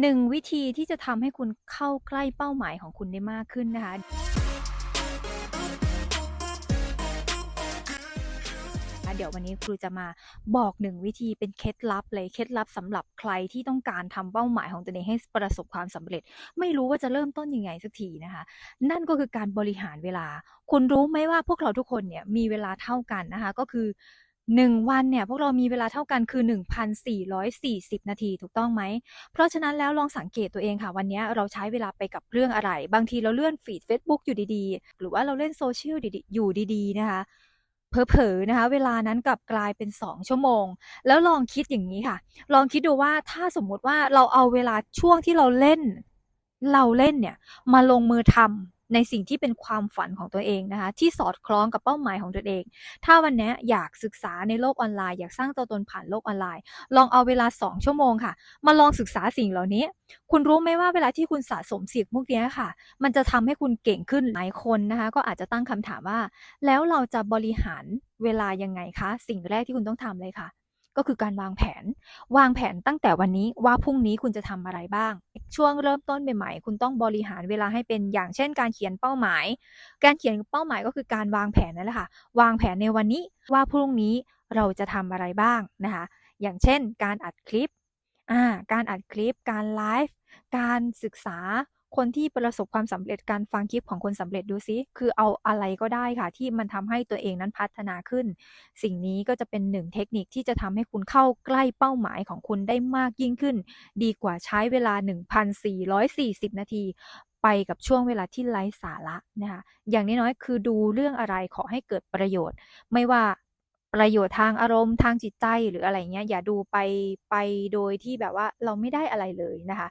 1วิธีที่จะทำให้คุณเข้าใกล้เป้าหมายของคุณได้มากขึ้นนะคะ เดี๋ยววันนี้ครูจะมาบอก1วิธีเป็นเคล็ดลับเลยเคล็ดลับสำหรับใครที่ต้องการทำเป้าหมายของตัวเองให้ประสบความสำเร็จ ไม่รู้ว่าจะเริ่มต้นยังไงสักทีนะคะ นั่นก็คือการบริหารเวลา คุณรู้ไหมว่าพวกเราทุกคนเนี่ยมีเวลาเท่ากันนะคะ ก็คือ 1 วันเนี่ยพวกเรามีเวลาเท่ากันคือ 1,440 นาทีถูกต้องไหม เพราะฉะนั้นแล้วลองสังเกตตัวเองค่ะ วันนี้เราใช้เวลาไปกับเรื่องอะไร บางทีเราเลื่อนฟีดเฟซบุ๊กอยู่ดีๆ หรือว่าเราเล่น social ดีๆอยู่ดีๆ นะคะเผลอๆนะคะเวลานั้นกลับกลายเป็น 2 ชั่วโมง แล้วลองคิดอย่างงี้ค่ะ ลองคิดดูว่าถ้าสมมุติว่าเราเอาเวลาช่วงที่เราเล่น เราเล่นเนี่ยมาลงมือทำ ในสิ่งที่เป็นความฝันของตัวเองนะคะ ที่สอดคล้องกับเป้าหมายของตัวเอง ถ้าวันนี้อยากศึกษาในโลกออนไลน์ อยากสร้างตัวตนผ่านโลกออนไลน์ ลองเอาเวลา 2 ชั่วโมงค่ะ มาลองศึกษาสิ่งเหล่านี้ คุณรู้ไหมว่าเวลาที่คุณสะสมสิ่งพวกนี้ค่ะ มันจะทำให้คุณเก่งขึ้นหลายคนนะคะ ก็อาจจะตั้งคำถามว่า แล้วเราจะบริหารเวลายังไงคะ สิ่งแรกที่คุณต้องทำเลยค่ะ ก็คือการวางแผน วางแผนตั้งแต่วันนี้ว่าพรุ่งนี้คุณจะทำอะไรบ้าง ช่วงเริ่มต้นใหม่ๆ คุณต้องบริหารเวลาให้เป็นอย่างเช่น การเขียนเป้าหมาย การเขียนเป้าหมายก็คือการวางแผนนั่นแหละค่ะ วางแผนในวันนี้ว่าพรุ่งนี้เราจะทำอะไรบ้างนะคะ อย่างเช่น การอัดคลิป การอัดคลิป การไลฟ์ การศึกษา คนที่ประสบความสำเร็จการฟังคลิปของคนสำเร็จดูซิคือเอาอะไรก็ได้ค่ะ ที่มันทำให้ตัวเองนั้นพัฒนาขึ้น สิ่งนี้ก็จะเป็น1เทคนิคที่จะทำให้คุณเข้าใกล้เป้าหมายของคุณได้มากยิ่งขึ้น ดีกว่าใช้เวลา 1,440 นาทีไปกับช่วงเวลาที่ไร้สาระนะคะอย่างน้อยๆคือดูเรื่องอะไรขอให้เกิดประโยชน์ ไม่ว่าประโยชน์ทางอารมณ์ทางจิตใจหรืออะไรเงี้ยอย่าดูไปไปโดยที่แบบว่าเราไม่ได้อะไรเลยนะคะ